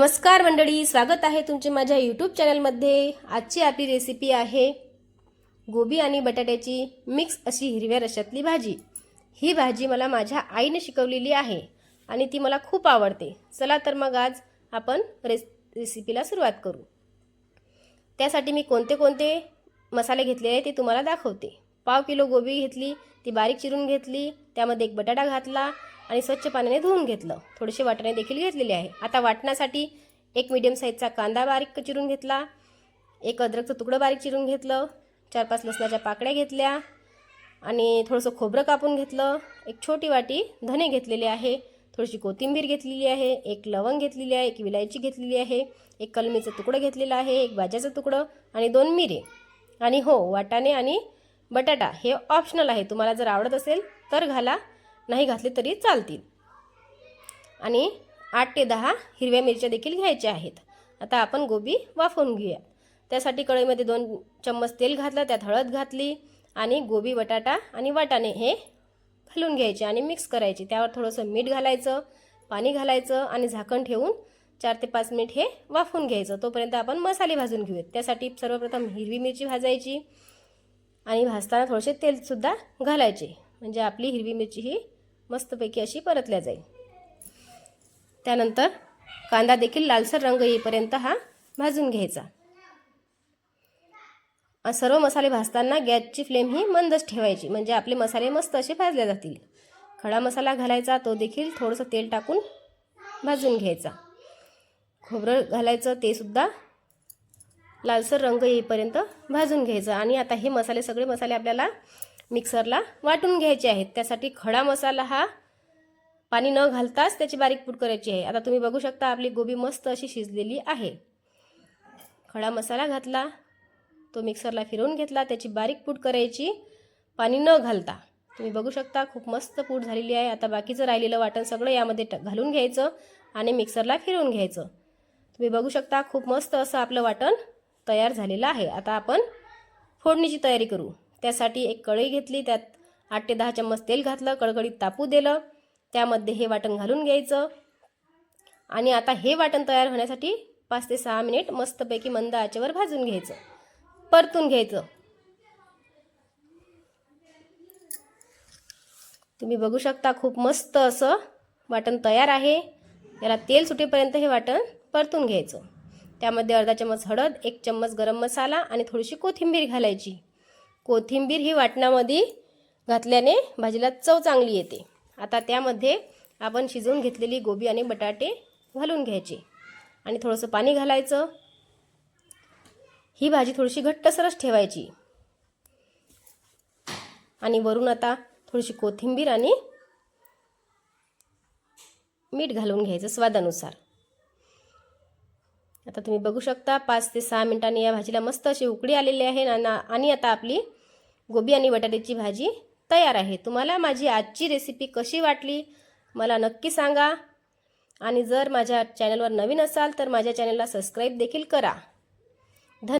नमस्कार मंडळी स्वागत आहे तुमचे माझ्या यूट्यूब चॅनलमध्ये आजची आपली रेसिपी आहे गोबी आणि बटाट्याची मिक्स अशी हिरव्या रशातली भाजी. ही भाजी मला माझ्या आईने शिकवलेली आहे आणि ती मला खूप आवडते. चला तर मग आज आपण रेस रेसिपीला सुरुवात करू. त्यासाठी मी कोणते कोणते मसाले घेतले आहे ते तुम्हाला दाखवते. पाव किलो गोबी घेतली ती बारीक चिरून घेतली त्यामध्ये एक बटाटा घातला आणि स्वच्छ पाण्याने धुवून घेतलं. थोडेसे वाटणे देखील घेतलेले आहे. आता वाटण्यासाठी एक मीडियम साईजचा कांदा बारीक चिरून घेतला एक अद्रकचं तुकडं बारीक चिरून घेतलं चार पाच लसणाच्या पाकळ्या घेतल्या आणि थोडंसं खोबरं कापून घेतलं. एक छोटी वाटी धने घेतलेले आहे थोडीशी कोथिंबीर घेतलेली आहे एक लवंग घेतलेली आहे एक विलायची घेतलेली आहे एक कलमीचं तुकडं घेतलेलं आहे एक भाज्याचं तुकडं आणि दोन मिरे. आणि हो वाटाणे आणि बटाटा हे ऑप्शनल आहे. तुम्हाला जर आवडत असेल तर घाला नाही घातले तरी चालतील. आणि आठ ते दहा हिरव्या मिरच्या देखील घ्यायच्या आहेत. आता आपण गोबी वाफवून घेऊया. त्यासाठी कढईमध्ये दोन चम्मच तेल घातलं त्यात हळद घातली आणि गोबी बटाटा आणि वाटाणे हे घालून घ्यायचे आणि मिक्स करायचे. त्यावर थोडंसं मीठ घालायचं पाणी घालायचं आणि झाकण ठेवून चार ते पाच मिनिट हे वाफवून घ्यायचं. तोपर्यंत आपण मसाले भाजून घेऊयात. त्यासाठी सर्वप्रथम हिरवी मिरची भाजायची. आणि भाजताना थोडेसे तेलसुद्धा घालायचे. म्हणजे आपली हिरवी मिरची ही मस्तपैकी अशी परतल्या जाईल. त्यानंतर कांदा देखील लालसर रंग येईपर्यंत हा भाजून घ्यायचा. सर्व मसाले भाजताना गॅसची फ्लेम ही मंदच ठेवायची. म्हणजे आपले मसाले मस्त असे भाजले जातील. खडा मसाला घालायचा तो देखील थोडंसं तेल टाकून भाजून घ्यायचा. खोबरं घालायचं ते सुद्धा लालसर रंग येईपर्यंत भाजून घ्यायचं. आणि आता हे मसाले सगळे मसाले आपल्याला मिक्सरला वाटून घ्यायचे आहेत. त्यासाठी खडा मसाला हा पाणी न घालताच त्याची बारीक पूड करायची आहे. आता तुम्ही बघू शकता आपली गोबी मस्त अशी शिजलेली आहे. खडा मसाला घातला. तो मिक्सरला फिरवून घेतला. त्याची बारीक पूड करायची. पाणी न घालता. तुम्ही बघू शकता खूप मस्त पूड झालेली आहे. आता बाकीचं राहिलेलं वाटण सगळं यामध्ये ट घालून घ्यायचं आणि मिक्सरला फिरवून घ्यायचं. तुम्ही बघू शकता खूप मस्त असं आपलं वाटण तयार झालेलं आहे. आता आपण फोडणीची तयारी करू. त्यासाठी एक कढई घेतली त्यात आठ ते दहा चम्मच तेल घातलं कडकडीत तापू दिलं त्यामध्ये हे वाटण घालून घ्यायचं. आणि आता हे वाटण तयार होण्यासाठी पाच ते सहा मिनिट मस्तपैकी मंद आचेवर भाजून घ्यायचं. परतून घ्यायचं. तुम्ही बघू शकता खूप मस्त असं वाटण तयार आहे. याला तेल सुटेपर्यंत हे वाटण परतून घ्यायचं. त्यामध्ये अर्धा चम्मच हळद एक चम्मच गरम मसाला आणि थोडीशी कोथिंबीर घालायची. कोथिंबीर ही वाटणामध्ये घातल्याने भाजीला चव चांगली येते. आता त्यामध्ये आपण शिजवून घेतलेली गोबी आणि बटाटे घालून घ्यायचे. आणि थोडंसं पाणी घालायचं. ही भाजी थोडीशी घट्टसरच ठेवायची. आणि वरून आता थोडीशी कोथिंबीर आणि मीठ घालून घ्यायचं स्वादानुसार. आता तुम्ही बघू शकता पाच ते सहा मिनिटांनी या भाजीला मस्त अशी उकडी आलेली आहे. आणि आता आपली गोबी आणि बटाट्याची भाजी तयार आहे. तुम्हाला माझी आजची रेसिपी कशी वाटली मला नक्की सांगा. आणि जर माझ्या चॅनलवर नवीन असाल तर माझ्या चॅनलला सबस्क्राईब देखील करा.